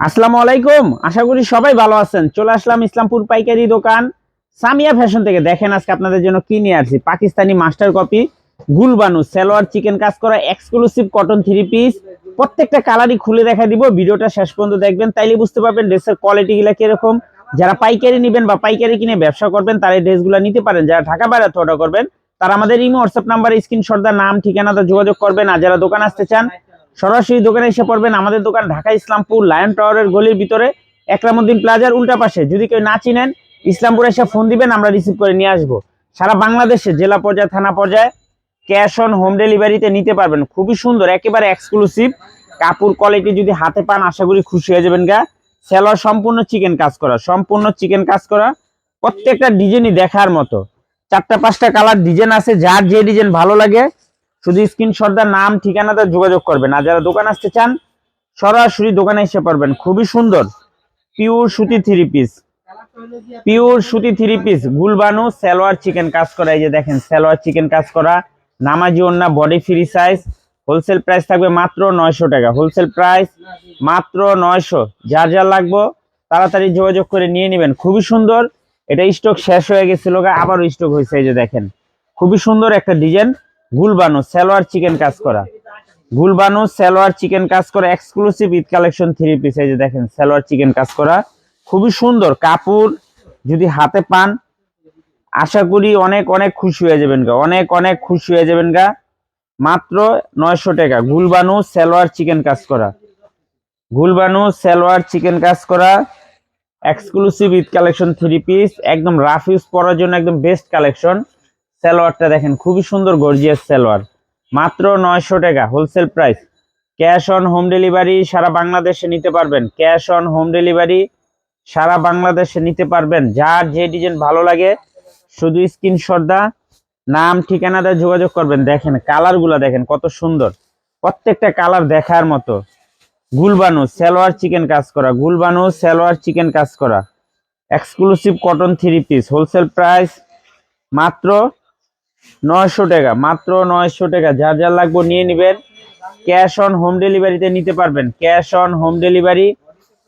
আসসালামু আলাইকুম। আশা করি সবাই ভালো আছেন। চলে আসলাম ইসলামপুর পাইকারি দোকান। সামিয়া ফ্যাশন থেকে দেখেন আজকে আপনাদের জন্য কি নিয়ে আসছি। পাকিস্তানি মাস্টার কপি, গুলবানু, সালোয়ার, চিকেন কাজ করা এক্সক্লুসিভ কটন থ্রি পিস প্রত্যেকটা কালারই খুলে দেখা দিব। ভিডিওটা শেষ পর্যন্ত দেখবেন। তাইলে বুঝতে পারবেন ড্রেসের কোয়ালিটি গুলা কীরকম। যারা পাইকারি নেবেন বা পাইকারি কিনে ব্যবসা করবেন, তারা এই ড্রেসগুলো নিতে পারেন। যারা ঢাকা বাইরে অর্ডার করবেন, তারা আমাদের ইমো হোয়াটসঅ্যাপ নাম্বারে স্ক্রিনশটদার নাম ঠিকানাটা যোগাযোগ করবেন। আর যারা দোকান আসতে চান সরাসরি দোকানে এসে পড়বেন আমাদের দোকান ঢাকা ইসলামপুর লায়ন টাওয়ারের গলির ভিতরে একরামুদ্দিন প্লাজার উল্টা পাশে। যদি কেউ না চিনেন, ইসলামপুর এসে ফোন দিবেন, আমরা রিসিভ করে নিয়ে আসব। সারা বাংলাদেশে জেলা পর্যায়ে, থানা পর্যায়ে ক্যাশ অন হোম ডেলিভারিতে নিতে পারবেন। খুবই সুন্দর, একেবারে এক্সক্লুসিভ কাপড় কোয়ালিটি যদি হাতে পান, আশা করি খুশি হয়ে যাবেন গা। সেলোয়ার সম্পূর্ণ চিকেন কাজ করা, সম্পূর্ণ চিকেন কাজ করা, প্রত্যেকটা ডিজাইনই দেখার মতো। চারটা পাঁচটা কালার ডিজাইন আছে, যার যে ডিজাইন ভালো লাগে শুধু স্ক্রিনশটদার নাম ঠিকানাটা যোগাযোগ করবেন। আর যারা দোকান আসতে চান, সরাসরি দোকানে এসে পারবেন খুবই সুন্দর। পিওর সুতি থ্রি পিস পিওর সুতি থ্রি পিস গুলবানু সালোয়ার চিকেন কাজ করা। এই যে দেখেন, সালোয়ার চিকেন কাজ করা। নামাজি ওন্না body free size wholesale price থাকবে মাত্র নয়শো টাকা। হোলসেল প্রাইস মাত্র নয়শো। যার যার লাগবো, তাড়াতাড়ি যোগাযোগ করে নিয়ে নেবেন। খুবই সুন্দর। এটা স্টক শেষ হয়ে গেছিল আবারও স্টক হয়েছে। এই যে দেখেন, খুবই সুন্দর একটা ডিজাইন গুলবানু, সালোয়ার চিকেন কাজ করা। গুলবানু, সালোয়ার চিকেন কাজ করা exclusive Eid collection three piece এই যে দেখেন, সালোয়ার চিকেন কাজ করা। খুবই সুন্দর কাপড়, যদি হাতে পান, আশা করি অনেক অনেক খুশি হয়ে যাবেন গা, অনেক অনেক খুশি হয়ে যাবেন গা। মাত্র নয়শো টাকা, গুলবানু, সালোয়ার চিকেন কাজ করা। গুলবানু, সালোয়ার চিকেন কাজ করা exclusive Eid collection three piece একদম রাফ ইউজ পরার জন্য একদম বেস্ট কালেকশন সালোয়ারটা দেখেন, খুবই সুন্দর গর্জিয়াস সালোয়ার। মাত্র নয়শো টাকা wholesale price cash on home delivery সারা বাংলাদেশে নিতে পারবেন। ক্যাশ অন হোম ডেলিভারি সারা বাংলাদেশে নিতে পারবেন। যার যে ডিজাইন ভালো লাগে, শুধু স্ক্রিনশট দা, নাম ঠিকানাটা যোগাযোগ করবেন। দেখেন, কালারগুলো দেখেন, কত সুন্দর। প্রত্যেকটা কালার দেখার মতো। গুলবানু, সালোয়ার চিকেন কাজ করা। গুলবানু, সালোয়ার চিকেন কাজ করা। Exclusive cotton three piece wholesale price মাত্র নয়শো টাকা, মাত্র নয়শো টাকা। যার যার লাগবে নিয়ে নেবেন। ক্যাশ অন হোম ডেলিভারিতে নিতে পারবেন। ক্যাশ অন হোম ডেলিভারি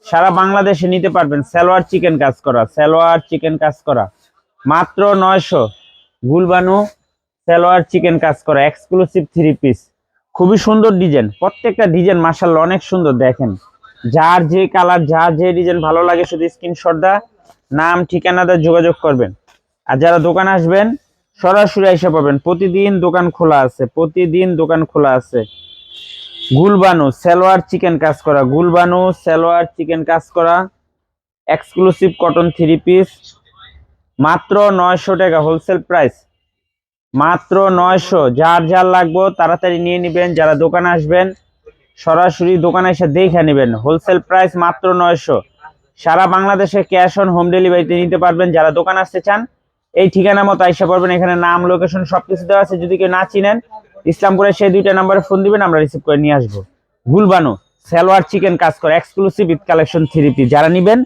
সারা বাংলাদেশে নিতে পারবেন। সালোয়ার চিকেন কাজ করা, সালোয়ার চিকেন কাজ করা। মাত্র নয়শো। গুলবানু সালোয়ার চিকেন কাজ করা এক্সক্লুসিভ থ্রি পিস খুবই সুন্দর ডিজাইন প্রত্যেকটা ডিজাইন মাসাল্লাহ অনেক সুন্দর, দেখেন। যার যে কালার যার যে ডিজাইন ভালো লাগে, শুধু স্ক্রিনশট দা নাম ঠিকানাটা যোগাযোগ করবেন। আর যারা দোকান আসবেন সরাসরি এসে পাবেন। প্রতিদিন দোকান খোলা আছে, প্রতিদিন দোকান খোলা আছে। গুলবানু, সালোয়ার চিকেন কাজ করা। গুলবানু, সালোয়ার চিকেন কাজ করা। এক্সক্লুসিভ কটন থ্রি পিস মাত্র নয়শো টাকা হোলসেল প্রাইস মাত্র নয়শো। যার যার লাগবো তাড়াতাড়ি নিয়ে নেবেন। যারা দোকানে আসবেন, সরাসরি দোকানে এসে দেখে নেবেন। হোলসেল প্রাইস মাত্র নয়শো। সারা বাংলাদেশে ক্যাশ অন হোম ডেলিভারিতে নিতে পারবেন। যারা দোকান আসতে চান এই ঠিকানা মতো আইসা পড়বেন, এখানে নাম লোকেশন সবকিছু দেওয়া আছে। যদি কেউ না চিনেন, ইসলামপুরে সেই দুইটা নাম্বারে ফোন দিবেন, আমরা রিসিভ করে নিয়ে আসব। গুলবানো, সালোয়ার চিকেন কাজ করে exclusive Eid collection three piece যারা নিবেন